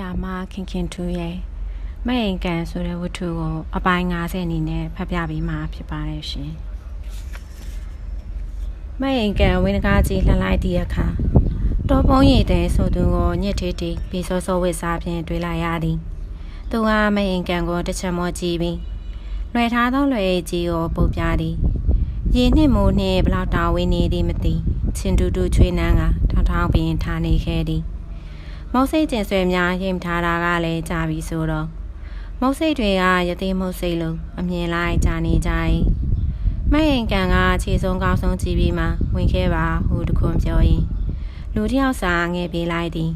ရာမခင်ခင်ထူးရဲ့မအိမ်ကန်ဆိုတဲ့ဝတ္ထုကိုအပိုင်း90အနေနဲ့ဖတ်ပြပေးမှာဖြစ်ပါတယ်ရှင်။မအိမ်ကန်ဝင်းကားကြီးလှလိုက်သည့်အခါတော်ပုံးရည်တဲ့ဆိုသူကိုညစ်ထေးတီပြီးစောစောဝစ်စားဖြင့်တွေးလိုက်ရသည်။သူကမအိမ်ကန်ကိုတစ်ချက်မောကြည့်ပြီးလွယ်ထားသောလွယ်ကြီးကိုပုတ်ပြသည်။ရေနှင့်မိုးနှင့်ဘလောက်တောင်ဝင်းနေသည်မသိချင်းတူတူချွေးနှမ်းကထောင်ထောင်ပင်ထားနေခဲ့သည်။ မုတ်စိတ်ကျင်ဆွဲများရိမ်ထားတာကလည်းကြာပြီဆိုတော့မုတ်စိတ်တွေကရသေးမုတ်စိတ်လိုအမြင်လိုက်ကြာနေကြ၏မယင်ကန်ကခြေဆုံးကောင်းဆုံးကြည့်ပြီးမှဝင်ခဲ့ပါဟုတခွန်းပြောရင်လူတစ်ယောက်စာငယ်ပြေးလိုက်သည်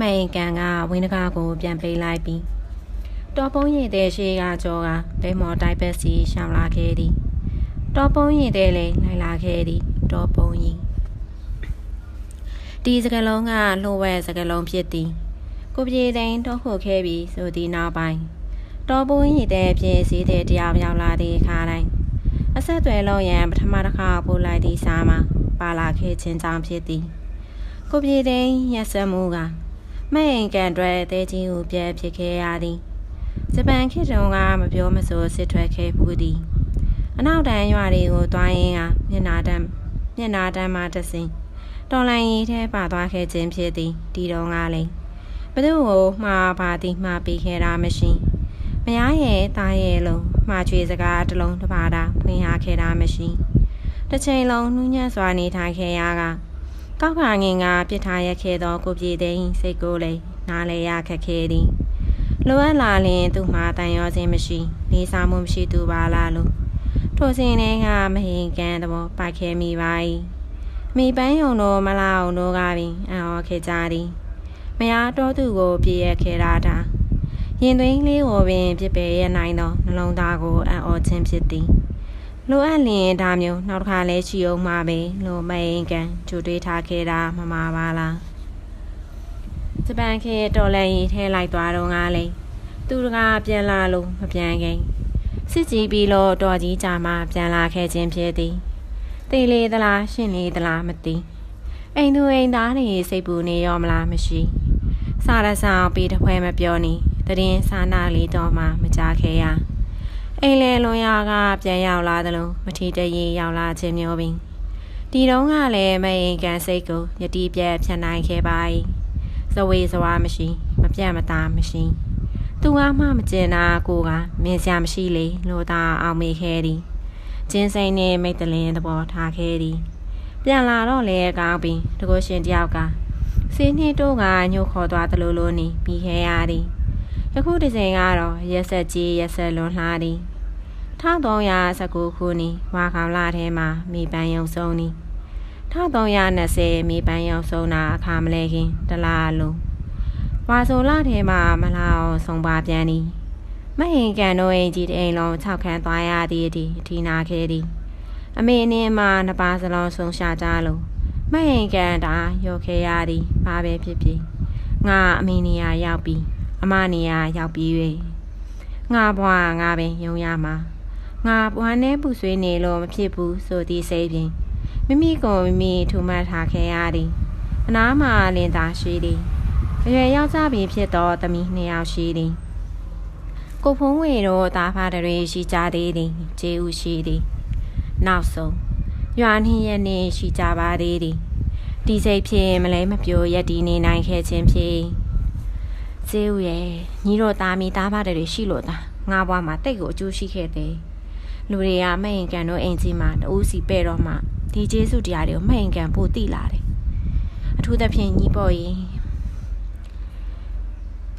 မယင်ကန်ကဝင်းတကားကိုပြန်ပိတ်လိုက်ပြီးတော်ပုံးရည်တဲ့ရှေးကကြောကဘဲမော်တိုက်ပတ်စီရှောင်လာခဲ့သည်တော်ပုံးရည်တဲ့လည်းလိုက်လာခဲ့သည်တော်ပုံးရည် ဒီစကလုံးကလှိုးဝဲစကလုံးဖြစ်သည်ကိုပြေသိန်းတော့ခုခဲ့ပြီးဆိုသည့်နောက်ပိုင်းတော်ပူးရည်တဲ့ပြင်စည်းတဲ့တယောက်ရောက်လာသည့်အခါတိုင်းအဆက်သွယ်လုံးရန်ပထမတစ်ခါပို့လိုက်သည့်စာမှာပါလာခဲ့ခြင်းကြောင့်ဖြစ်သည်ကိုပြေသိန်းရက်စက်မှုကမဲ့အိမ်ကန်တွေတဲကြီးကိုပြဲဖြစ်ခဲ့ရသည်ဂျပန်ခေတ်တုန်းကမပြောမဆိုစစ်ထွက်ခဲ့ဖူးသည်အနောက်တန်းရွာတွေကိုတွားရင်းကမျက်နာတန်းမျက်နာတန်းမှတဆင် တော်လိုင်းရီထဲပါသွားခဲ့ခြင်းဖြစ်သည်ဒီတော့ကလည်းဘသူ့ကိုမှားပါသည်မှားပေးခဲ့တာမရှိမရရဲ့တားရဲ့လုံးမှားချွေစကားတစ်လုံးတစ်ပါးတာဖွင့်ရခဲ့တာမရှိတစ်ချိန်လုံးနှူးညံ့စွာနေထိုင်ခဲ့ရကကောက်ခါငင်ကပြစ်ထားရခဲ့သောကိုပြေသိန်းစိတ်ကိုယ်လေးနားလေရခက်ခဲသည်လိုအပ်လာလင်သူ့မှာတန်ရောခြင်းမရှိလေးစားမှုမရှိသူပါလားလို့ထိုစဉ်ထဲကမဟင်ကန်သဘောပိုက်ခဲမိပါ၏ မိပန်းယုံတို့မလာအောင်တို့ကပင်အံ့ဩခဲ့ကြသည်မယားတော်သူကိုပြည့်ရခဲ့တာတာရင်သွင်းလေးကိုပင်ပြစ်ပယ်ရနိုင်သောနှလုံးသားကိုအံ့ဩခြင်းဖြစ်သည်လိုအပ်လျင်ဒါမျိုးနောက်တစ်ခါလဲချီအောင်မှာပဲလို့မအိမ်ကန်ကြိုတွေးထားခဲ့တာမမှားပါလားဂျပန်ခေတော်လည်းရင်ထဲလိုက်သွားတော့ငါလေသူတကားပြန်လာလို့မပြန်ခင်စစ်ကြီးပြီးလို့တော်ကြီးကြာမှပြန်လာခဲ့ခြင်းဖြစ်သည် တေးလေးသလားရှင်းလေးသလားမသိအိမ်သူအိမ်သားတွေစိတ်ပူနေရောမလားမရှိစားရဆောင်ပြီးတစ်ဖွဲမပြောနေတရင်စာနာလေးတော့မှမကြခဲ့ရအိမ်လေလွန်ရကပြန်ရောက်လာသလိုမထီတရေရောက်လာခြင်းမျိုးပင်ဒီတုန်းကလည်းမအိမ်ကန်စိတ်ကိုယတိပြက်ဖြတ်နိုင်ခဲ့ပါ၏ဇဝေဇဝါမရှိမပြတ်မသားမရှိသူကမှမကျင်တာကိုကမင်းစရာမရှိလေလို့သာအောင်မေခဲ့သည် ကျင်းစိန်နဲ့မိတ်တလင်းသဘောထားခဲ့သည်ပြန်လာတော့လေကောင်းပြီးတကုရှင်တယောက်ကစီနှင်းတို့ကညှို့ခေါ်သွားသလိုလိုနေပြီးခဲရသည်ယခုဒီချိန်ကတော့ရက်ဆက်ကြီးရက်ဆက်လွန်လှသည်1319ခုနှစ်ဝါကောင်လထဲမှာမိပန်းယုံဆုံးသည်1320မိပန်းယုံဆုံးတာအခါမလဲခင်တလားလုံးဝါဆိုလထဲမှာမလာအောင်ဆုံးပါပြန်သည် မဟင်ကန်တို့အိမ်ကြီးတိမ်လုံး၆ခန်းသွားရသည်အထိထီနာခဲ့သည်အမေနင်းမှနှစ်ပါးစလုံးဆုံးရှာကြလို့မဟင်ကန်တာရောခဲ့ရသည်ဘာပဲဖြစ်ဖြစ်ငါအမေနေရရောက်ပြီးအမနေရရောက်ပြီး၍ငါဘွားငါပင်ယုံရမှာငါဘွားနဲ့ပူဆွေးနေလို့မဖြစ်ဘူးဆိုသည့်စိတ်ဖြင့်မိမိကိုမိမိထူမှတ်ထားခဲ့ရသည်အနားမှာလင်သာရှိသည်အရွယ်ရောက်ကြပြီဖြစ်သောသမီးနှစ်ယောက်ရှိသည် ကိုဖုံးဝေတို့တာဖားတွေရှိကြသေးသည်ကျေးဥရှိသည်နောက်ဆုံးရွာနှင်းရဲ့နေရှိကြပါသေးသည်ဒီစိတ်ဖြင့်မလဲမပြိုရက်ဒီနေနိုင်ခဲ့ခြင်းဖြင့်ဇေးဦးရဲ့ညီတို့သားမီသားဖားတွေရှိလို့သားငါဘွားမှာတိတ်ကိုအကျိုးရှိခဲ့တယ်လူတွေကမဟင်ကန်တို့အိမ်ကြီးမှာတူးစီပဲ့တော့မှဒီကျေးဇူးတရားတွေကိုမဟင်ကန်ပို့တိလာတယ်အထူးသဖြင့်ညီပေါ်ရင်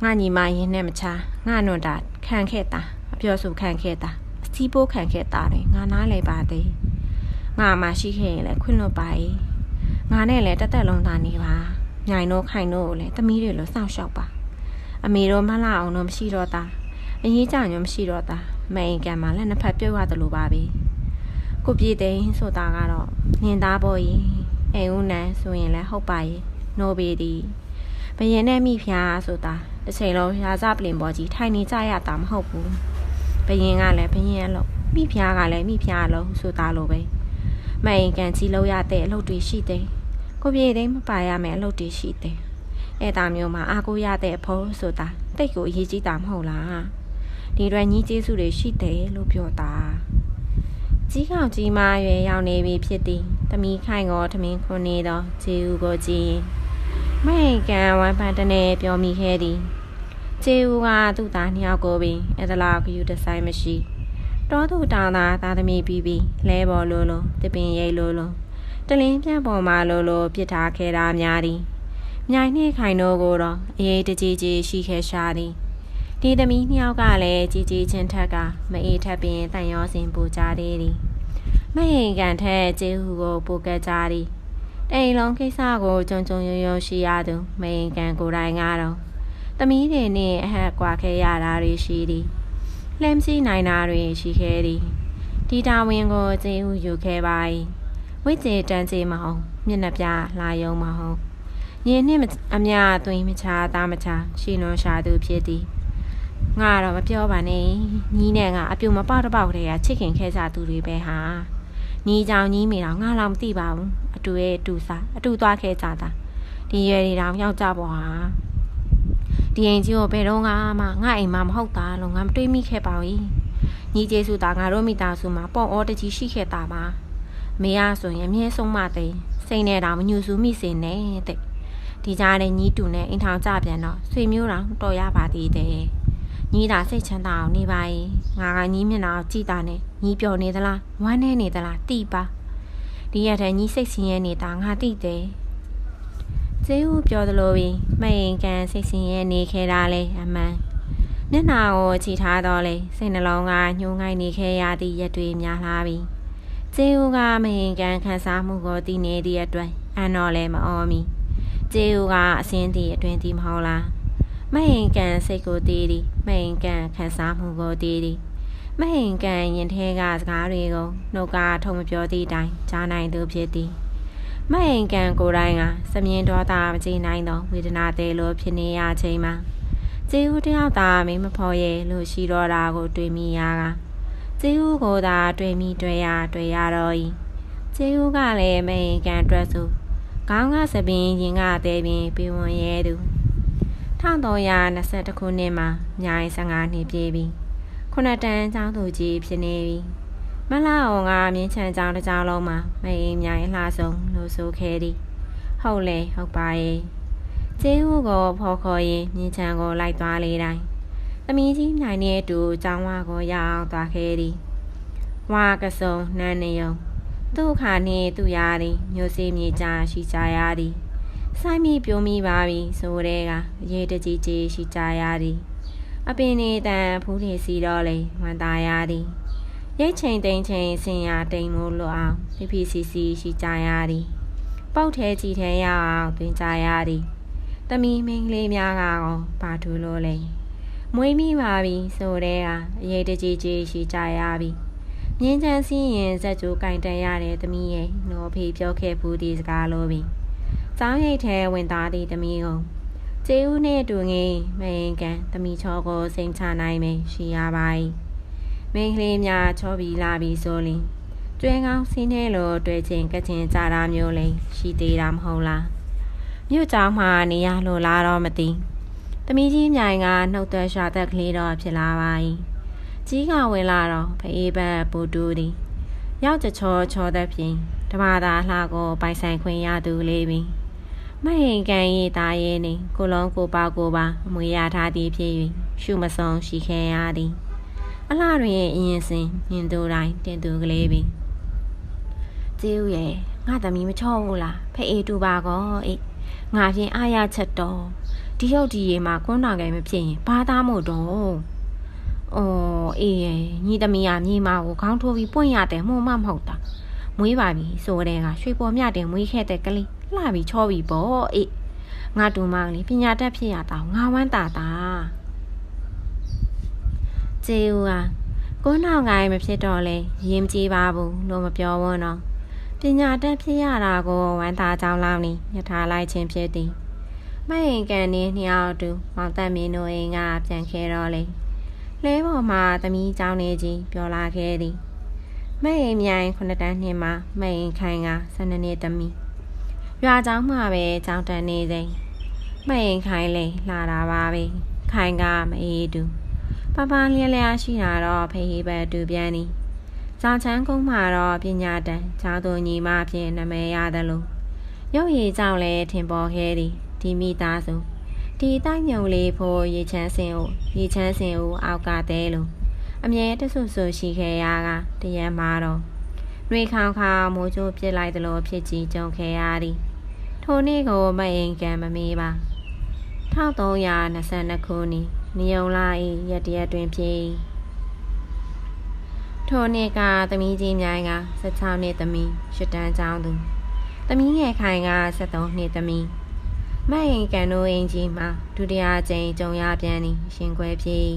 ငါညီမရင်နဲ့မချငါနွန်တာခံခဲ့တာအပြောဆိုခံခဲ့တာအစီပိုးခံခဲ့တာတယ်ငါနားလဲပါသေးငါမှရှိခဲ့ရင်လည်းခွင့်လွတ်ပါ၏ငါနဲ့လည်းတက်တက်လုံးသားနေပါညိုင်တို့ခိုင်တို့ကိုလည်းတမီးတွေလိုစောင့်ရှောက်ပါအမေတို့မလှအောင်တော့မရှိတော့တာအရေးကြညွမရှိတော့တာမအိမ်ကံမှာလည်းနှစ်ဖက်ပြုတ်ရတယ်လို့ပါပဲကိုပြေသိန်းဆိုတာကတော့နင်သားပေါ်ရင်အိမ်ဦးနန်းဆိုရင်လည်းဟုတ်ပါရဲ့နိုးပေသည်ဘယင်နဲ့မိဖုရားဆိုတာ တစ်ချိန်လုံးရာဇပလင်ပေါ်ကြီးထိုင်နေကြရတာမဟုတ်ဘူးဘယင်ကလည်းဘယင်အလုပ်မိဖုရားကလည်းမိဖုရားအလုပ်ဆိုတာလိုပဲမအိမ်ကန်ကြီးလောက်ရတဲ့အလုပ်တွေရှိတယ်ကိုပြေသိန်းမပါရမယ်အလုပ်တွေရှိတယ်အဲ့ဒါမျိုးမှာအာကိုရတဲ့အဖို့ဆိုတာတိတ်ကိုအရေးကြီးတာမဟုတ်လားဒီတွင်ညီကျေးဇူးတွေရှိတယ်လို့ပြောတာကြီးကောင်ကြီးမရွယ်ရောက်နေပြီဖြစ်သည်တမီခိုင်ကိုထမင်းခွန်နေသောဂျေဦးကိုကြည့်မိတ်ကန်ဝမ်းပန်းတနေပြောမိခဲ့သည် ဂျေဦးကသူ့သားနှစ်ယောက်ကိုပင်အဲ့ဒါလောက်ယူတဆိုင်မရှိတောသူတောင်သာသားသမီးပြီးပြီးလဲပေါ်လိုလိုတပင်ရိပ်လိုလိုတလင်းပြန့်ပေါ်မှာလိုလိုပြစ်ထားခဲ့တာများသည်မြိုင်နှင့်ခိုင်တို့ကိုတော့အေးတကြီးကြီးရှိခဲ့ရှာသည်ဒီသမီးနှစ်ယောက်ကလည်းကြီးကြီးချင်းထက်ကမအေးထပ်ပင်တန်ရောစင်ပူကြသေးသည်မဟင်ကန်ထက်ကျေးဟူကိုပူကကြသည်တိမ်လုံးကိစ္စကိုကြုံကြုံရွရွရှိရသူမဟင်ကန်ကိုယ်တိုင်ကတော့ သမီးတွေနဲ့အဟက်ကွာခဲ့ရတာတွေရှိသည်လှမ်းစီနိုင်တာတွေရှိခဲ့သည်ဒီတာဝန်ကိုကျေးဟူယူခဲ့ပါ၏ဝိကျေတန်းကျေမအောင်မျက်နှာပြလာယုံမဟုတ်ရင်းနှင့်အမြသွင်းမချသားမချရှိနှောရှာသူဖြစ်သည်ငါတော့မပြောပါနဲ့ညီနဲ့ငါအပြူမပေါက်တပေါက်တည်းကချစ်ခင်ခဲ့ကြသူတွေပဲဟာညီကြောင်ညီမိတော့ငါတော့မသိပါဘူးအတူရဲ့အတူစားအတူသွားခဲ့ကြတာဒီရွယ်တွေတောင်ရောက်ကြပေါ်ဟာ ဒီအိမ်ကြီးကိုဘယ်တော့မှငါအိမ်မှာမဟုတ်တာလို့ငါမတွေးမိခဲ့ပါဘူးညီကျေးဇူးတာငါတို့မိသားစုမှာပေါ့အောတကြီးရှိခဲ့တာပါမေရဆိုရင်အမြဲဆုံးမသိစိတ်နဲ့တောင်မညူစုမိစေနဲ့တဲ့ဒီကြားနဲ့ညီတူနဲ့အိမ်ထောင်ကြပြန်တော့ဆွေမျိုးတော်တော်ရပါသေးတယ်ညီးတာစိတ်ချမ်းသာအောင်နေပါရဲ့ငါကညီးမျက်နှာကြည့်တာနဲ့ညီးပျော်နေသလားဝမ်းနေနေသလားတိပါဒီရက်ထဲညီးစိတ်ဆင်းရဲနေတာငါတိတယ် ကျေးဦးပြောသလိုပင်မယင်ကန်စိတ်ဆင်းရဲနေခဲ့တာလေအမှန်မျက်နှာကိုချီထားတော့လေစိတ်နှလုံးကညှိုးငိုင်းနေခဲ့ရသည့်ရက်တွေများလာပြီကျေးဦးကမယင်ကန်ခံစားမှုကိုတည်နေသည့်အတွက်အန်တော်လည်းမအော်မီကျေးဦးကအစင်းသည့်အတွင်သည်မဟုတ်လားမဟင်ကန်စိတ်ကိုတည်သည်မဟင်ကန်ခံစားမှုကိုတည်သည်မဟင်ကန်ရင်ထဲကစကားတွေကိုနှုတ်ကထုံမပြောသည့်တိုင်ကြားနိုင်သူဖြစ်သည် မဟင်ကန်ကိုယ်တိုင်ကစမြင်တော်တာမကြည့်နိုင်သောဝေဒနာသေးလိုဖြစ်နေရချိန်မှာကျေးဦးတယောက်သာမင်းမဖော်ရဲ့လို့ရှိတော့တာကို တွေ့မိရကကျေးဦးကိုသာတွေ့မိတွေ့ရတွေ့ရတော့၏ကျေးဦးကလည်းမဟင်ကန်အတွက်ဆိုခေါင်းကစပင်းရင်ကသေးပင်ပြေဝင်ရဲသူ1322ခုနှစ်မှာမြိုင်15နှစ်ပြည့်ပြီခုနှစ်တန်းကျောင်းသူကြီးဖြစ်နေပြီ မလာအောင်ကမြင်းချန်ကျောင်းတစ်ကျောင်းလုံးမှာမအိမ်မြိုင်လှဆုံးလို့ဆိုခဲ့သည်ဟုတ်လေဟုတ်ပါရဲ့ကျေးဦးကိုဖော်ခေါ်ရင်မြင်းချန်ကိုလိုက်သွားလေတိုင်းသမီးကြီးနိုင်တဲ့အတူကျောင်းဝါကိုရအောင်သွားခဲ့သည်ဝါကစုံနန်းနေယုံသူ့ခါနှင့်သူ့ရာသည်မျိုးစေ့မြေကြရှိကြရသည်ဆိုင်မိပြုံးမိပါပြီဆိုတဲ့ကရေတကြီးကြီးရှိကြရသည်အပင်နေတန်ဖူးထီစီတော့လေဝန်သားရသည် ရိတ်ချိန်တိန်ချိန်ဆင်ရတိမ်မိုးလွတ်အောင်ဖိဖိစီစီရှိကြရသည်ပေါက်ထဲကြည်ထဲရအောင်တွင်ကြရသည်တမီမင်းလေးများကတော့ဘာထူလို့လဲမွေးမိပါပြီဆိုတဲ့ကအရေးတကြီးကြီးရှိကြရပြီမြင်းချမ်းစီးရင်ဇက်ကြိုးကင်တန်ရတဲ့သမီးရဲ့နော်ဖေပြောခဲ့ဘူးဒီစကားလို့ပြီ။ကျောင်းရိတ်ထဲဝင်သားသည့်သမီးကိုကျေးဦးနှင့်တူငင်းမင်းကန်သမီးချောကိုစိန်ချနိုင်မယ်ရှိရပါ၏။ မင်းကလေးများချောပြီးလာပြီးဆိုလင်ကျွဲကောင်းစင်းထဲလိုတွေ့ချင်းကချင်းကြတာမျိုးလိရှိသေးတာမဟုတ်လား။မြို့ကျောင်းမှာနေရလို့လားတော့မသိ။သမီးကြီးမြိုင်ကနှုတ်သက်ရှာသက်ကလေးတော့ဖြစ်လာပါ၏။ကြီးကဝင်လာတော့ဖအေးဘက်ပူတူသည်။ရောက်ချောချောသက်ဖြင့်ဓမ္မသာလှကိုပိုင်ဆိုင်ခွင့်ရသူလေးပင်။မဟင်ကန်ရေးသားရေးနေကိုလုံးကိုပါကိုပါအမွေရထားသည်ဖြစ်၍ရှုမဆုံးရှိခဲရသည် အလှတွင်အရင်စဉ်မြင်သူတိုင်းတင်သူကလေးပင်ကျေးဦးရဲ့ငါသမီးမချော့ဘူးလားဖအေးတူပါကောအေးငါဖြင့်အားရချက်တော့ဒီဟုတ်ဒီရေမှာကွန်းတော်ကဲမဖြစ်ရင်ဘာသားမို့တော့အော်အေးရဲ့ညီသမီးကမြေမကိုခေါင်းထိုးပြီးပွင့်ရတယ်မှုမမဟုတ်တာမွေးပါပြီဆိုတဲ့ကရွှေပေါ်မြတင်မွေးခဲ့တဲ့ကလေးလှပြီးချောပြီးပေါ့အေးငါတူမလေးပညာတတ်ဖြစ်ရတာငါဝမ်းတာတာ ကျေဦးဟာကိုနောင်ငိုင်းမဖြစ်တော့လေရင်ကြည်ပါဘူးလို့မပြောဘူးနော်ပညာတတ်ဖြစ်ရတာကိုဝမ်းသာကြောင်းလောင်းနေညထားလိုက်ခြင်းဖြစ်သည်မဟင်ကန်နေနှစ်ယောက်တူမောင်သက်မင်းတို့အိမ်ကပြန်ခဲ့တော့လေလဲပေါ်မှာသမီးเจ้าနေကြီးပြောလာခဲ့သည်မဟင်မြိုင်ခုနှစ်တန်းနှစ်မှာမဟင်ခိုင်က12နှစ်သမီးရွာเจ้าမှာပဲကြောင်တန်နေစဉ် မရင်ခိုင်လေလာတာပါပဲခိုင်ကမအေးတူ ပပလျက်လျားရှိတာတော့ဖေးပဲတူပြန်နီဇာချမ်းကုန်းမှာတော့ပညာတန်ဇာသူညီမဖြင့်နမဲရတယ်လို့ရုပ်ရည်ကြောင့်လည်းထင်ပေါ်ခဲ့သည်ဒီမိသားစုဒီတိုက်ညုံလေးဖို့ရေချမ်းစင်ကိုရေချမ်းစင်ကိုအောက်ကတဲလို့အမြဲတဆုဆူရှိခဲ့ရကတရံမှာတော့နှွေခေါင်ခေါင်မိုးချိုးပြစ်လိုက်သလိုဖြစ်ကြည်ကြုံခဲ့ရသည်ထိုနေ့ကိုမအိမ်ကံမမေးပါ1322ခုနှစ် နေုံလာ၏ရက်တရက်တွင်ဖြစ်ထိုနေ့ကသမီးကြီးမြိုင်က16နှစ်သမီးရှစ်တန်းကျောင်းသူသမီးငယ်ခိုင်က73နှစ်သမီးမအိမ်ကန်တို့အိမ်ကြီးမှာဒုတိယကြိမ်ကြုံရပြန်သည်ရှင်ခွဲဖြစ်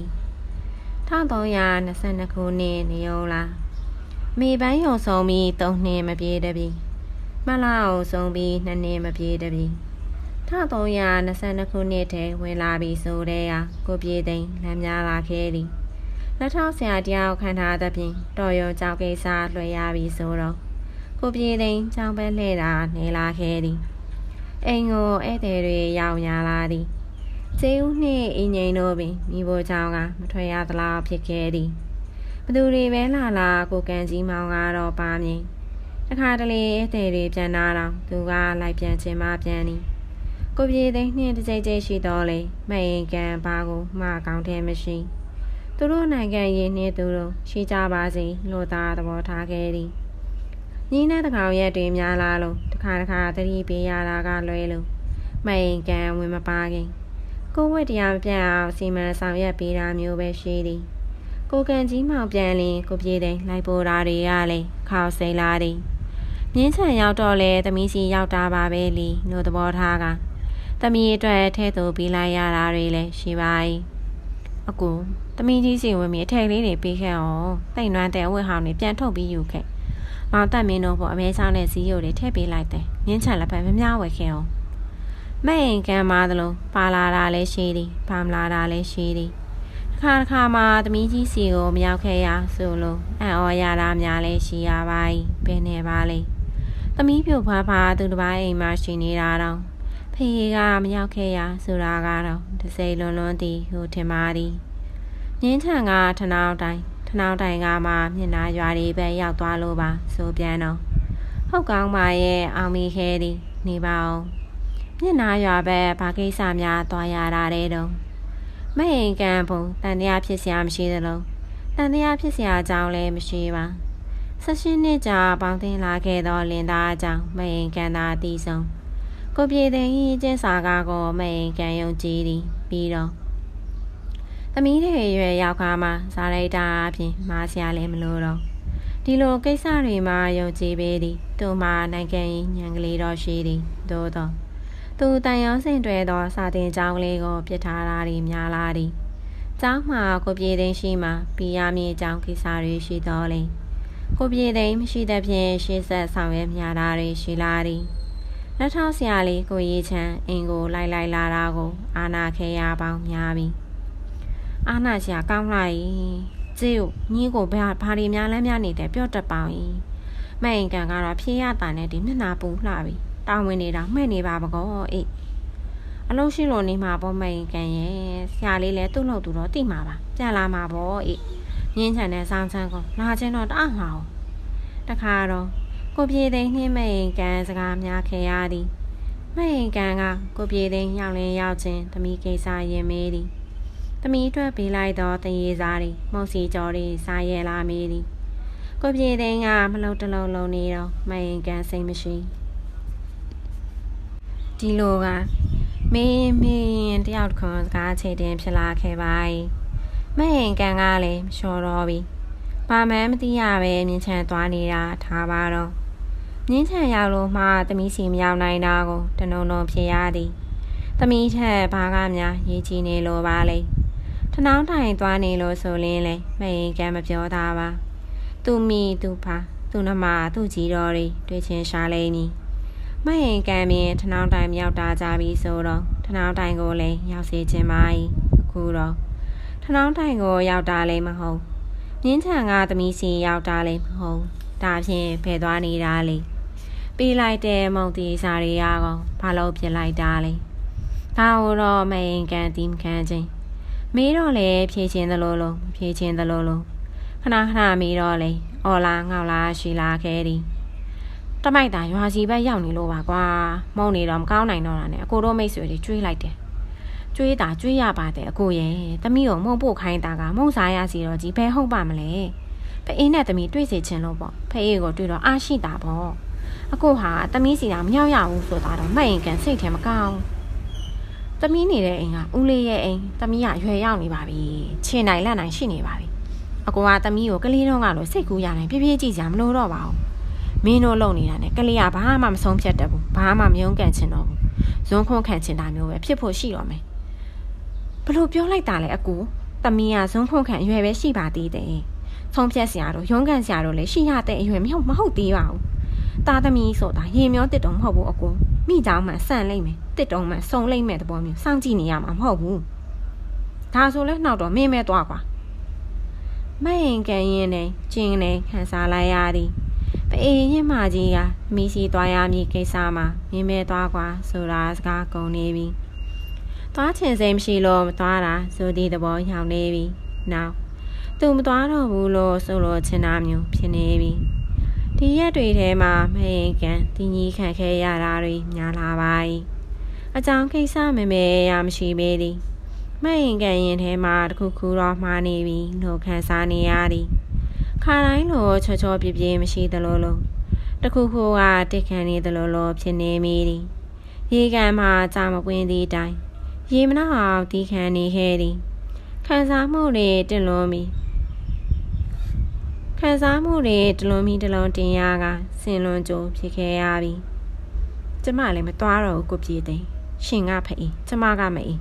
1322ခုနှစ်နေုံလာမေပန်းရုံဆုံးပြီး3နှစ်မပြေတပြီမလာအောင်ဆုံးပြီး2နှစ်မပြေတပြီ 1322ခုနှစ်ထဲဝင်လာပြီဆိုတဲ့ဟာကိုပြေသိန်းလမ်းများလာခဲ့သည်လက်ထောက်ဆရာတယောက်ခံထားသဖြင့်တော်ရုံကြောက်ကိစ္စလွှဲရပြီဆိုတော့ကိုပြေသိန်းကြောင်ပဲလှဲ့တာနေလာခဲ့သည်အိမ်ကိုဧည့်သည်တွေရောက်ညာလာသည်ကျင်းဦးနှင့်အင်းငိန်တို့ပင်မိဖို့ကြောင့်ကမထွက်ရသလားဖြစ်ခဲ့သည်ဘသူတွေပဲလာလာကိုကန်ကြီးမောင်ကတော့ပါမြင်တခါတလေဧည့်သည်တွေပြန်လာတော့သူကလိုက်ပြန်ချင်မှပြန်သည် ကိုပြေသိန်းနှင့်တစ်ကြိမ်ကြိမ်ရှိတော့လေမအိမ်ကန်ဘာကိုမှကောင်းတယ်မရှိသူတို့နိုင်ငံရေးနှင့်သူတို့ရှိကြပါစေလို့သာသဘောထားခဲ့သည်ညီနဲ့တကောင်ရက်တွေများလာလို့တခါတခါသတိပေးရတာကလွဲလို့မအိမ်ကန်ဝင်မပါခင်ကိုဝတ်တရားမပြတ်အောင်စီမံဆောင်ရွက်ပေးတာမျိုးပဲရှိသည်ကိုကန်ကြီးမောင်ပြန်လင်ကိုပြေတဲ့လိုက်ပို့တာတွေကလည်းခေါက်စိန်လာသည်မြင်းချံရောက်တော့လေသမီးစီရောက်တာပါပဲလီလို့သဘောထားက သမီးအတွက်ထဲသို့ပြီးလိုက်ရတာတွေလည်းရှိပါ යි အကူသမီးကြီးစီဝင်ပြီးအထက်လေးတွေပေးခဲ့အောင်တိတ်နွမ်းတဲ့ဝတ်ဟောင်းတွေပြန်ထုတ်ပြီးယူခဲ့မောင်တက်မင်းတို့ဖို့အမဲဆောင်တဲ့ဇီးရုပ်တွေထည့်ပေးလိုက်တယ်မြင်းချံလက်ဖက်မများဝယ်ခဲ့အောင်မဲ့ရင်ကံမာသလိုပါလာတာလည်းရှိသည်ပါမလာတာလည်းရှိသည်တစ်ခါတစ်ခါမှသမီးကြီးစီကိုမရောက်ခဲ့ရဆိုလို့အံ့ဩရတာများလည်းရှိရပါ යි ဘယ်နဲ့ပါလဲသမီးပြိုဖွားဖွားသူတစ်ပိုင်းအိမ်မှာရှိနေတာတော့ ဖေကမရောက်ခဲ့ရဆိုတာကတော့တစိလွန်လွန်သည်ဟိုထင်ပါသည်ငင်းထန်ကထနောင်းတိုင်းထနောင်းတိုင်းကမှမျက်နာရွာတွေပဲရောက်သွားလို့ပါဆိုပြန်တော့ဟုတ်ကောင်းပါရဲ့အောင်မိခဲသည်နေပါအောင်မျက်နာရွာပဲဘာကိစ္စများသွားရတာတဲ့တုံးမဟင်ကန်ဘုံတန်တရားဖြစ်စရာမရှိသလိုတန်တရားဖြစ်စရာအကြောင်းလည်းမရှိပါဆက်ရှင်နှစ်ကြာပေါင်းတင်လာခဲ့သောလင်သားအကြောင်းမဟင်ကန်သာတည်ဆုံး ကိုပြေတဲ့ဤကျင်းစာကားကိုမဟင်ကန်ယုံကြည်သည်ပြီးတော့သမီးတွေရွယ်ရောက်ခါမှာဇာလိုက်တာအပြင်မားစရာလည်းမလိုတော့ဒီလိုကိစ္စတွေမှာယုံကြည်ပေသည်သူမှာနိုင်ငံရင်းညံကလေးတော့ရှိသည်သို့တော့သူတန်ရောင်းစင်တွဲသောစာတင်ကျောင်းလေးကိုပြစ်ထားတာတွေများလာသည်ကျောင်းမှာကိုပြေသိန်းရှိမှပြီးရမည်အကြောင်းကိစ္စတွေရှိတော်လေကိုပြေသိန်းမရှိသဖြင့်ရှေ့ဆက်ဆောင်ရွက်မြာတာတွေရှိလာသည် လက်ထောက်ဆရာလေးကိုရေးချမ်းအင်ကိုလိုက်လိုက်လာတာကို အာနာခဲရပေါင်းများပြီအာနာဆရာကောင်းလိုက်ကျေကိုညီကိုဘာဘာတွေများလမ်းများနေတယ်ပြော့တက်ပေါင်းဤမဲ့အိမ်ကန်ကတော့ဖြေးရတာနဲ့ဒီမျက်နာပူလှပြီတာဝန်နေတာမှဲ့နေပါဘကောအေးအလုံးရှိလို့နေမှာပေါ့မိန်ကန်ရဲ့ဆရာလေးလည်းသူ့လို့သူတော့တိမှာပါပြန်လာမှာပေါ့အေးငင်းချန်တဲ့ဆောင်းချမ်းကိုလာချင်းတော့တအားမှာအောင်တခါတော့ ကိုပြေသိန်းနှင်းမိန်ကန်စကားများခင်ရသည်မိန်ကန်ကကိုပြေသိန်းရောက်လင်းရောက်ချင်းသမီးကိစ္စရင်မေးသည်သမီးအတွက်ပေးလိုက်တော့တရေစားတွေမုတ်စီကြော်တွေစားရဲလာမေးသည်ကိုပြေသိန်းကမလုံတလုံးလုံးနေတော့မိန်ကန်စိတ်မရှိဒီလိုကမင်းမင်းတယောက်တခွန်စကားချေတင်ဖြစ်လာခဲ့ပါ යි မဟင်ကန်ကလည်းမလျှော်တော့ပြီဘာမှမသိရပဲမြင်းချန်သွားနေတာထားပါတော့ မြင်းချန်ရောက်လို့မှသမီးစီမရောက်နိုင်တာကိုတနုံနုံဖြစ်ရသည်သမီးထက်ဘာကများရေးချီနေလို့ပါလေထနောင်းတိုင်သွားနေလို့ဆိုလင်းလေမဟင်ကန်မပြောတာပါသူမိသူဖာသူနှမသူကြီးတော်တွေတွေ့ချင်းရှာလိမ့်မည်မဟင်ကံပင်ထနောင်းတိုင်မြောက်တာကြပြီဆိုတော့ထနောင်းတိုင်ကိုလည်းရောက်စေခြင်းပါ၏အခုတော့ထနောင်းတိုင်ကိုရောက်တာလည်းမဟုတ်မြင်းချံကသမီးစီရောက်တာလည်းမဟုတ်ဒါဖြင့်ဖယ်သွားနေတာလေ ပေးလိုက်တဲ့မုံတီစာတွေရောဘာလို့ပြစ်လိုက်တာလဲဒါတော့မအိမ်ကန်တီမခံချင်းမေးတော့လေဖြေချင်းသလိုလိုဖြေချင်းသလိုလိုခဏခဏမေးတော့လေအော်လာငေါလာရှိလာခဲ့သည်တမိုက်တာရွာစီဘက်ရောက်နေလို့ပါကွာမုံနေတော့မကောင်းနိုင်တော့တာနဲ့အကိုတို့မိတ်ဆွေတွေကျွေးလိုက်တယ်ကျွေးတာကျွေးရပါတယ်အကိုရဲ့သမီးကိုမုံပို့ခိုင်းတာကမုံစားရစီတော့ကြီးဘဲဟုတ်ပါမလဲဖအေးနဲ့သမီးတွေ့စေချင်လို့ပေါ့ဖအေးကိုတွေ့တော့အားရှိတာပေါ့ အကိုဟာသမီးစီတာမရောက်ရဘူးဆိုတာတော့မဲ့ရင်ကန်စိတ်ထဲမကောင်းသမီးနေတဲ့အိမ်ကဦးလေးရဲ့အိမ်သမီးကရွယ်ရောက်နေပါပြီခြေနိုင်လက်နိုင်ရှိနေပါပြီအကိုကသမီးကိုကလေးတော့ကလို့စိတ်ကူးရတယ်ပြပြကြည့်ကြမလို့တော့ပါဘူးမင်းတို့လုံနေတာနဲ့ကလေးကဘာမှမဆုံးဖြတ်တတ်ဘူးဘာမှမယုံကန်ချင်တော့ဘူးဇွန်းခွန်ခံချင်တာမျိုးပဲဖြစ်ဖို့ရှိတော့မယ်ဘလို့ပြောလိုက်တာလဲအကူသမီးကဇွန်းခွန်ခံအရွယ်ပဲရှိပါသေးတယ်ဆုံးဖြတ်စရာတော့ရုန်းကန်စရာတော့လည်းရှိရတဲ့အရွယ်မဟုတ်မဟုတ်သေးပါဘူး သားသမီးဆိုတာရေမျောတစ်တုံမဟုတ်ဘူးအကူမိเจ้าမှဆန့်လိုက်မယ်တစ်တုံမှစုံလိုက်မယ်သဘောမျိုးစောင့်ကြည့်နေရမှာမဟုတ်ဘူးဒါဆိုလဲနှောက်တော့မင်းမဲသွားကွာမရင်ကန်ရင်နဲ့ကျင်းနဲ့ခံစားလိုက်ရသည်ပအေးရင်မကြီးကမိစီသွားရမည်ကိစ္စမှာမင်းမဲသွားကွာဆိုတာစကားကုန်နေပြီသွားချင်စိမ်မရှိလို့မသွားတာဆိုသည့်သဘောရောက်နေပြီနောက်သူမသွားတော့ဘူးလို့ဆိုလို့ချင်တာမျိုးဖြစ်နေပြီ ဒီရက်တွေထဲမှာမရင်ကန်တင်းကြီးခံခဲ့ရတာတွေများလာပါ၏အကြောင်းကိစ္စမမဲရမရှိပေသည်မရင်ကန်ရင်ထဲမှာတခုခုတော့မှားနေပြီလို့ခံစားနေရသည်ခါတိုင်းလိုချောချောပြပြမရှိသလိုလိုတခုခုကတက်ခံနေသလိုလိုဖြစ်နေမိသည်ရေကန်မှာကြာမကွင်းသည့်တိုင်ရေမနာအောင်တီးခံနေခဲ့သည်ခံစားမှုတွေတင်လွန်ပြီး ခံစားမှုတွေတလုံးမီတလုံးတင်ရကဆင်လွန်ကြိုဖြစ်ခဲ့ရပြီကျမလည်းမသွားတော့ဘူးကိုပြေးသိမ်းရှင်ကဖအေးကျမကမအေး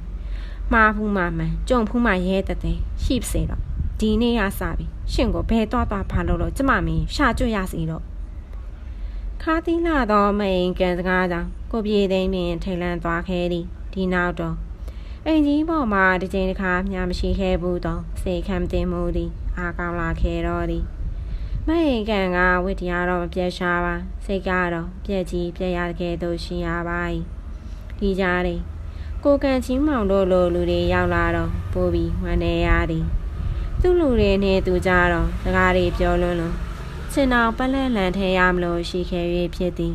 မှားဖူးမှမှန်ကြုံဖူးမှရဲတဲ့တဲ့ရှိပစေတော့ဒီနေ့ရစပြီရှင်ကိုဘယ်သွားသွားဖာလို့လို့ကျမမင်းရှာကျွတ်ရစီတော့ခါသီးလာတော့မိန်ကန်စကားကြောင့်ကိုပြေးသိမ်းပင်ထိတ်လန့်သွားခဲ့သည်ဒီနောက်တော့အိမ်ကြီးပေါ်မှာတစ်ချိန်တစ်ခါမျှမရှိခဲ့ဘူးတော့စေခံတင်မှုသည်အားကောင်းလာခဲ့တော့သည် မဟင်ကန်ကဝိတရားတော့မပြတ်ရှားပါစိတ်ကတော့ပြက်ကြီးပြက်ရတဲ့သို့ရှိရပါ၏ဒီကြားလေးကိုကန်ချင်းမောင်တို့လိုလူတွေရောက်လာတော့ပိုးပြီးဝမ်းနေရသည်သူ့လူတွေနဲ့သူကြတော့စကားတွေပြောလွန်းလွန်းစင်အောင်ပလက်လန်ထဲရမလို့ရှိခဲ့၍ဖြစ်သည်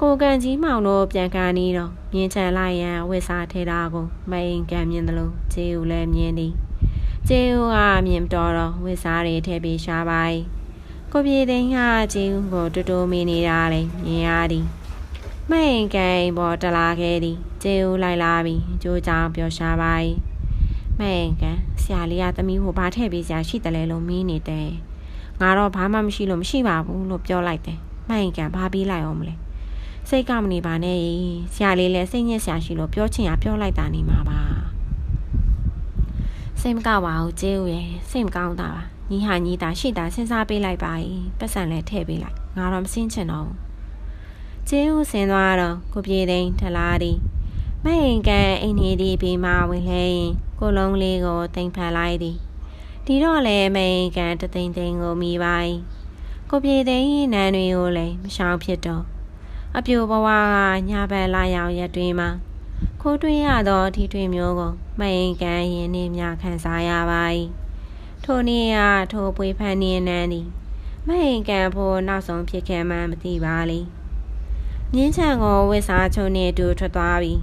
ကိုကန်ကြီးမောင်တို့ပြန်ကန်နီးတော့မြင်းချန်လိုက်ရန်ဝစ်စားထဲတာကိုမအိမ်ကန်မြင်သလိုခြေဦးလည်းမြင်သည်ခြေဦးကမြင်တော်တော့ဝစ်စားတွေထည့်ပြီးရှားပါ၏ ကိုပြေသိန်းကကျင်းကိုတူတူမီနေတာလေမြင်ရသည်မိန်ကိန်ပေါ်တလာခဲ့သည်ကျင်းဦးလိုက်လာပြီးကြိုးကြောင်ပျော်ရှားပါ၏မိန်ကန်ဆရာလေးကသမီးကိုဘာထည့်ပေးစရာရှိတယ်လဲလို့မင်းနေတယ်ငါတော့ဘာမှမရှိလို့မရှိပါဘူးလို့ပြောလိုက်တယ်မိန်ကန်ဘာပြီးလိုက်အောင်မလဲစိတ်ကမနေပါနဲ့ဆရာလေးလည်းစိတ်ညစ်ဆရာရှိလို့ပြောချင်ရပြောလိုက်တာနေမှာပါစိတ်မကောက်ပါဘူးကျင်းဦးရဲ့စိတ်မကောင်းတာပါ ညီဟာညီတာရှိတာစဉ်းစားပေးလိုက်ပါ၏ပတ်စံလည်းထည့်ပေးလိုက်ငါတော့မစင်းချင်တော့ဘူးကျင်းဦးဆင်းသွားတော့ကိုပြေသိန်းထလာသည်မအိမ်ကန်အိမ်နေသည်ပြီးမှဝင်လဲရင်ကိုလုံးလေးကိုတင်ဖန်လိုက်သည်ဒီတော့လည်းမအိမ်ကန်တသိန်းသိန်းကိုမိပါ၏ကိုပြေသိန်းနန်းတွေကိုလည်းမရှောင်ဖြစ်တော့အပြိုဘဝကညာဘက်လာရောက်ရက်တွင်မှာခိုးတွင်းရသောထီထွေမျိုးကိုမအိမ်ကန်ရင်နှင့်မြခံစားရပါ၏ ထိုနေ့ကထိုပွေဖန်နေနန်းသည်မဟင်ကန်ဖို့နောက်ဆုံးဖြစ်ခဲ့မှမသိပါလေမြင်းချံကိုဝစ်စားချုံနေတူထွက်သွားပြီ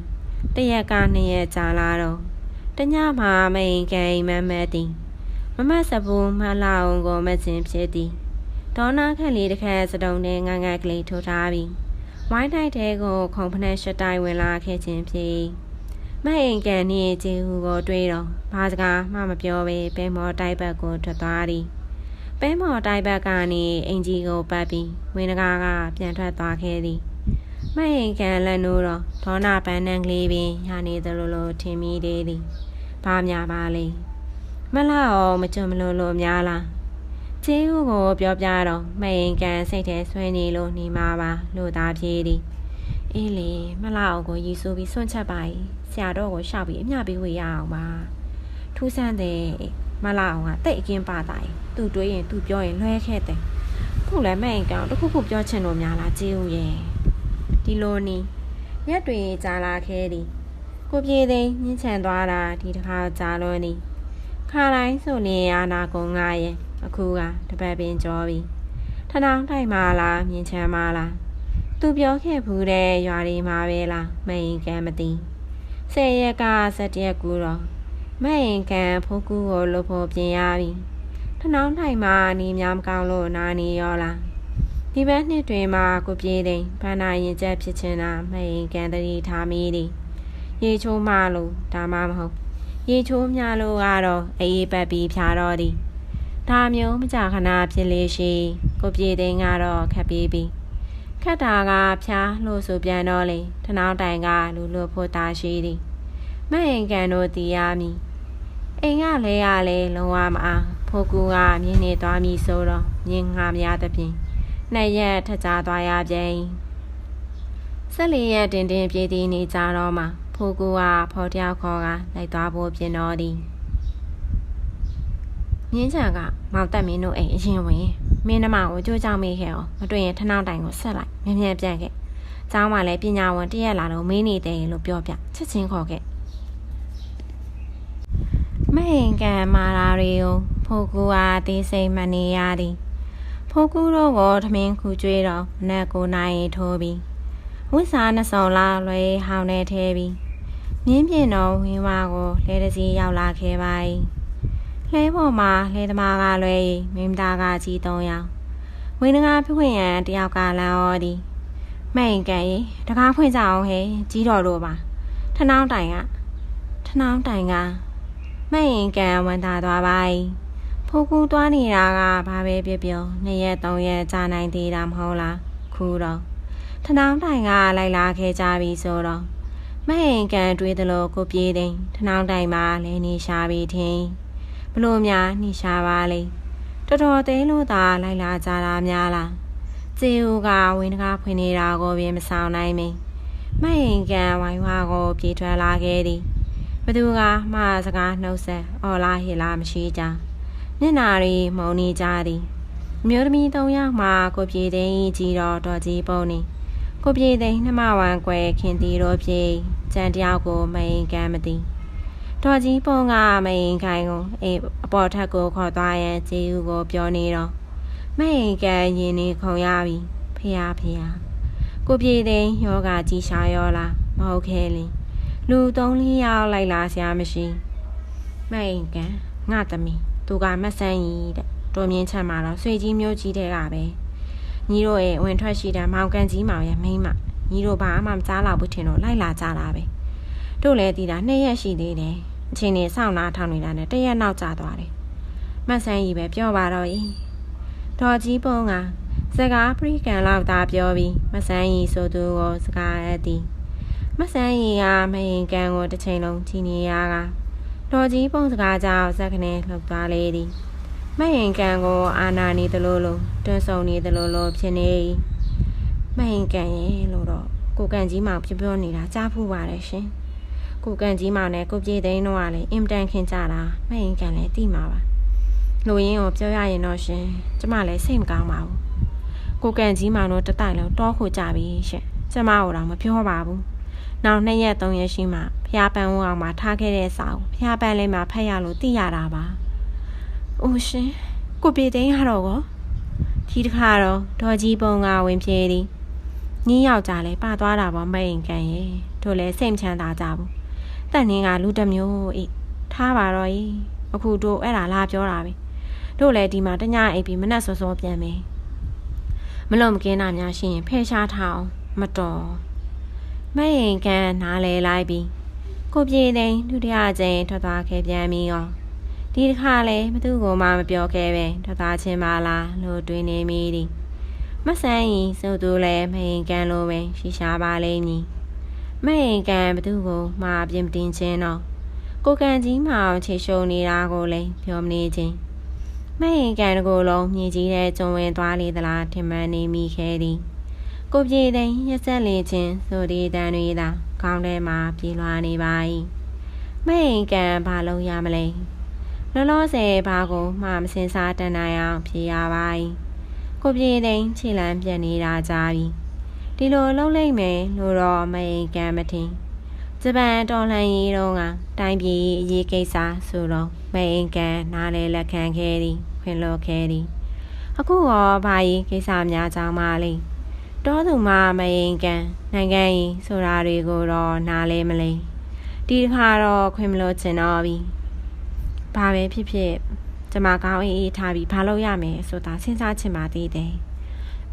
တရက်ကနှစ်ရက်ကြာလာတော့တညမှာမဟင်ကန်မမတ်သည်မမတ်စပူမလာအောင်ကိုမချင်းဖြစ်သည်ဒေါနာခက်လေးတစ်ခါစတုံနဲ့ငငက်ကလေးထိုးထားပြီးဝိုင်းတိုက်တဲ့ကိုခုံဖနှက်ရှက်တိုင်းဝင်လာခဲ့ခြင်းဖြစ် မအိမ်ကန်နှင့်ကျေဟူကိုတွေးတော့ဘာစကားမှမပြောဘဲပဲမော်တိုက်ဘက်ကိုထွက်သွားသည်ပဲမော်တိုက်ဘက်ကနေအင်ကြီးကိုပတ်ပြီးဝင်းတကားကပြန်ထွက်သွားခဲ့သည်မအိမ်ကန်လက်နိုးတော့ဒေါနာပန်းနှံကလေးပင်ရနေသလိုလိုထင်မိသေးသည်ဘာများပါလဲမလားအောင်မကြုံမလို့လို့များလားကျေးဟူကိုပြောပြတော့မအိမ်ကန်စိတ်ထဲဆွဲနေလို့နေမှာပါလို့သာပြေးသည်အေးလေမလားအောင်ကိုရီဆိုပြီးစွန့်ချက်ပါ ਈ ဆရာတော်ကိုရှောက်ပြီးအမျှပေးဝေရအောင်ပါထူးဆန်းတယ်မလာအောင်ကတိတ်အကင်းပါတာ ਈ သူတွေးရင်သူပြောရင်လွှဲခဲ့တယ်ခုလည်းမဲ့ကောင်တခုခုပြောချင်လို့များလားကြေးဦးရဲ့ဒီလိုနီရက်တွေကြာလာခဲ့သည်ကိုပြေသိန်းညှင်းချန်သွားတာဒီတစ်ခါကြာလွန်းသည်ခါတိုင်းဆိုလျင်အာနာကုံငါရဲ့အခုကတပတ်ပင်ကြောပြီထထောင်တိုက်မာလားမြင်ချမ်းမာလားသူပြောခဲ့ဘူးတဲ့ရွာဒီမှာပဲလားမရင်ကံမသိ ဆယ်ရက်ကဆက်တရက်ကူတော့မရင်ကံဖိုးကူကိုလှုပ်ဖို့ပြင်ရပြီထထောင်တိုက်မာနေများမကောင်းလို့နာနေရောလားဒီဘက်နှစ်တွင်မှကိုပြေးတယ်ဘာနာရင်ချက်ဖြစ်ချင်တာမရင်ကံတတိထားမိသည်ရေချိုးမှလို့ဒါမှမဟုတ်ရေချိုးမြလို့ကတော့အေးပတ်ပြီးဖြာတော့သည်ဒါမျိုးမကြခဏဖြစ်လေရှိကိုပြေသိန်းကတော့ခက်ပြေးပြီ ခက်တာကဖြားလို့ဆိုပြန်တော့လေထနောက်တိုင်ကလူလူဖို့တာရှိသည်မအိမ်ကန်တို့တီးရမည်အိမ်ကလဲရလဲလုံးဝမအားဖိုကူကမြင်းနေသွားမည်ဆိုတော့မြင်းငှားများသဖြင့်နှစ်ရက်ထကြသွားရပြန်ဆက်လီရက်တင်တင်ပြေးသည်နေကြတော့မှဖိုကူကဖော်တယောက်ခေါ်ကလိုက်သွားဖို့ပြင်တော်သည်မြင်းချံကမောင်တက်မင်းတို့အိမ်အရင်ဝင် မင်းနှမကိုကြိုးကြောင်မိခဲ့အောင်မတွေ့ရင်ထနောက်တိုင်ကိုဆက်လိုက်မြင်မြန်ပြန်ခဲ့။ကျောင်းမှာလည်းပညာဝန်တရက်လာတော့မင်းနေတယ်လို့ပြောပြချက်ချင်းခေါ်ခဲ့။မဟင်ကံမာရာရီယိုဖိုကူအားဒေးစိတ်မနေရသည်။ဖိုကူတော့ကိုထမင်းခူကျွေးတော့နက်ကိုနိုင်ထိုးပြီးဝိစာနှစုံလာလွယ်ဟောင်းနေသေးပြီးမြင်းပြင်းတော်ဝင်းဝါကိုလဲတစည်းရောက်လာခဲ့ပါ၏ လဲပေါ်မှာလဲသမားကလွယ်မင်းသားကကြီးသုံးယောက်ဝင်းငါဖွင့်ရန်တယောက်ကလမ်းဩသည်မိန်ကန်ရေတကားဖွင့်ကြအောင်ဟဲ့ကြီးတော်တို့ပါထနောင်းတိုင်ကထနောင်းတိုင်ကမိန်ကန်ဝန်တာသွားပါ၏ဖိုးကူသွားနေတာကဘာပဲပြောပြောနှစ်ရက်သုံးရက်ကြာနိုင်သေးတာမဟုတ်လားခူတော့ထနောင်းတိုင်ကလိုက်လာခဲ့ကြပြီဆိုတော့မဟင်ကန်တွေးသလိုကိုပြေးတယ်ထနောင်းတိုင်မှာလဲနေရှာပြီထင်ဘ လို့များနေရှာပါလိမ့်တော်တော်သေးလို့သာလိုက်လာကြတာများလားကျေဦးကဝင်းတကားဖွင့်နေတာကိုပြင်မဆောင်နိုင်မင်းမဟင်ကန်ဝိုင်းဝါကိုပြေးထွက်လာခဲ့သည်ဘသူကမှစကားနှုတ်ဆက်အော်လာဟေလာမရှိကြမျက်နာရီမုံနေကြသည်မျိုးသမီး၃ယောက်မှကိုပြေသိန်းကြီးတော့တော်ကြီးပုံနေကိုပြေသိန်းနှမဝမ်းကွယ်ခင်တီတို့ပြေကြံတယောက်ကိုမအိမ်ကမ်းမသိ ဒေါ်ကြီးပုံကမအိမ်ခိုင်ကိုအေးအပေါ်ထက်ကိုခေါ်သွားရန်ဂျေဦးကိုပြောနေတော့မအိမ်ကမ်းရင်နေခုံရပြီဖះဖះကိုပြေသိန်းယောဂကြီးရှာရောလားမဟုတ်ခဲလင်းလူသုံးလေးယောက်လိုက်လာဆရာမရှိမအိမ်ကမ်းငါသမီးသူကမဆန်းကြီးတဲ့တော်မြင့်ချက်မှာတော့ဆွေကြီးမျိုးကြီးတဲ့ကပဲညီတို့ရဲ့ဝင်ထွက်ရှိတဲ့မောင်ကန်ကြီးမောင်ရဲ့မိန်းမညီတို့ဘာမှမကြားလောက်ဘူးထင်တော့လိုက်လာကြတာပဲ တို့လည်းတည်တာနှစ်ရက်ရှိသေးတယ်အချိန်နေစောင့်နာထောင်နေတာနဲ့တရက်နောက်ကျသွားတယ်မဆန်းကြီးပဲပြောပါတော့ဤဒေါ်ကြီးပုံကစကားပရိကန်လောက်သာပြောပြီးမဆန်းကြီးဆိုသူကိုစကားအပ်သည်မဆန်းကြီးကမရင်ကန်ကိုတစ်ချိန်လုံးချီနေရကဒေါ်ကြီးပုံစကားကြောင့်ဇက်ခနဲ့လှုပ်သွားလေသည်မရင်ကန်ကိုအာနာနေသလိုလိုတွန်းဆုံနေသလိုလိုဖြစ်နေ၏မရင်ကန်ရဲ့လို့တော့ကိုကန်ကြီးမောင်ပြပြောနေတာကြားဖူးပါတယ်ရှင် ကိုကန်ကြီးမောင်နဲ့ကိုပြေသိန်းတို့ကလည်းအင်တန်ခင်ကြတာမရင်ကန်လည်းတိမှာပါလူရင်းကိုပြောရရင်တော့ရှင်ကျမလည်းစိတ်မကောင်းပါဘူးကိုကန်ကြီးမောင်တို့တတိုက်လုံးတောခုကြပြီရှင်ကျမတို့တော့မပြောပါဘူးနောက်နှစ်ရက်သုံးရက်ရှိမှဖျားပန်းဝအောင်မှာထားခဲ့တဲ့စာကိုဖျားပန်းလေးမှာဖတ်ရလို့သိရတာပါ။အိုးရှင်ကိုပြေသိန်းရတော့ကောဒီတစ်ခါတော့ဒေါ်ကြီးပုံကဝင်ပြေးသည်။ညီးယောက်ကြလဲပါသွားတာပေါ့မိန်ကန်ရဲ့တို့လဲစိတ်ချမ်းသာကြဘူး။ တက်နင်းကလူတစ်မျိုးအေးထားပါတော့ဤအခုတို့အဲ့ဒါလာပြောတာပဲ။တို့လဲဒီမှာတညအိပ်ပြီးမနှက်စောစောပြန်မယ်။မလုံးမကင်းတာများရှိရင်ဖဲရှားထားအောင်မတော်မရင်ကန်နားလဲလိုက်ပြီးကိုပြေသိန်းဒုတိယကျင်းထွက်သွားခဲ့ပြန်ပြီးရောဒီတစ်ခါလဲဘသူ့ကိုမှမပြောခဲ့ပဲထွက်သွားချင်းပါလားလို့တွေးနေမိသည်မဆန်းရင်စုပ်သူလဲမရင်ကန်လိုပဲရှိရှားပါလိမ့်မည် မရင်ကန်ဘသူ့ကိုမှပြင်တင်ချင်းတော့ကိုကန်ကြီးမှအောင်ချေရှုံနေတာကိုလည်းပြောမနေချင်းမရင်ကန်တကိုယ်လုံးမြည်ကြီးတဲ့ကျုံဝင်သွားလေသလားထင်မှန်နေမိခဲ့သည်ကိုပြေတဲ့ရက်ဆက်လေချင်းဆိုဒီတန်တွေသာခေါင်းထဲမှာပြေးလွှာနေပါ၏မိန်ကန်ဘာလို့ရမလဲလောလောဆယ်ဘာကိုမှမစင်စားတန်နိုင်အောင်ဖြေရပါ၏ကိုပြေတဲ့ခြေလမ်းပြက်နေတာကြပြီ ဒီလိုလုံးလိုက်မယ်လို့တော့မိန်ကန်မထင်ဂျပန်တော်လှန်ရေးတုန်းကတိုင်းပြည်အရေးကိစ္စဆိုတော့မိန်ကန်နားလေလက်ခံခဲ့သည်ခွင်လို့ခဲ့သည်အခုရောဘာကြီးကိစ္စများကြောင်းမလဲတောသူမမိန်ကန်နိုင်ငံကြီးဆိုတာတွေကိုတော့နားလဲမလဲဒီတစ်ခါတော့ခွင်မလို့ချင်တော့ပြီဘာပဲဖြစ်ဖြစ်ကျမကောင်းအေးအေးထားပြီးဘာလုပ်ရမယ်ဆိုတာစဉ်းစားချင်ပါသေးတယ်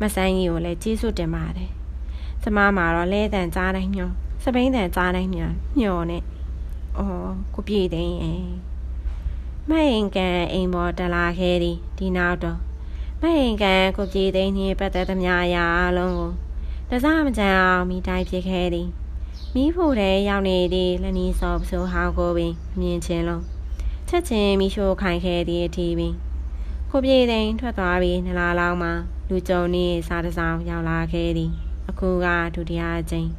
မဆန်းကြီးကိုလည်းကျေးဇူးတင်ပါတယ် ကျမမှာတော့လဲတန်ကြားတိုင်းညောစပိန်တန်ကြားတိုင်းညညောနဲ့အော်ကိုပြေသိန်းရဲ့မအိမ်ကန်အိမ်ပေါ်တလာခဲသည်ဒီနောက်တော့မအိမ်ကန်ကိုပြေသိန်းနှင့်ပတ်သက်သမျှအရာအလုံးကိုတစားမကြံအောင်မိတိုင်းဖြစ်ခဲ့သည်မိဖို့တဲ့ရောက်နေသည့်လနီစောပစိုးဟောင်းကိုပင်မြင်ချင်းလုံးချက်ချင်းမိရှို့ခိုင်ခဲ့သည့်အထီပင်ကိုပြေသိန်းထွက်သွားပြီးနလာလောင်းမှာလူကြုံနေစားတစောင်းရောက်လာခဲ့သည် အခုကဒုတိယအကြိမ်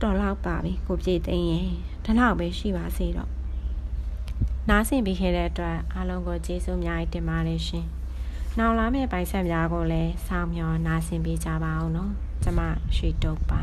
တော်လောက်ပါပြီကိုပြေသိန်းရဲ့ဒီလောက်ပဲရှိပါစေတော့နားဆင်ပြီးခဲ့တဲ့အတွက်အားလုံးကိုကျေးဇူးအများကြီးတင်ပါတယ်ရှင်နောက်လာမယ့်ပိုင်ဆက်များကိုလည်းစောင့်မျှော်နားဆင်ပေးကြပါအောင်နော်ကျမရွှေတုပ်ပါ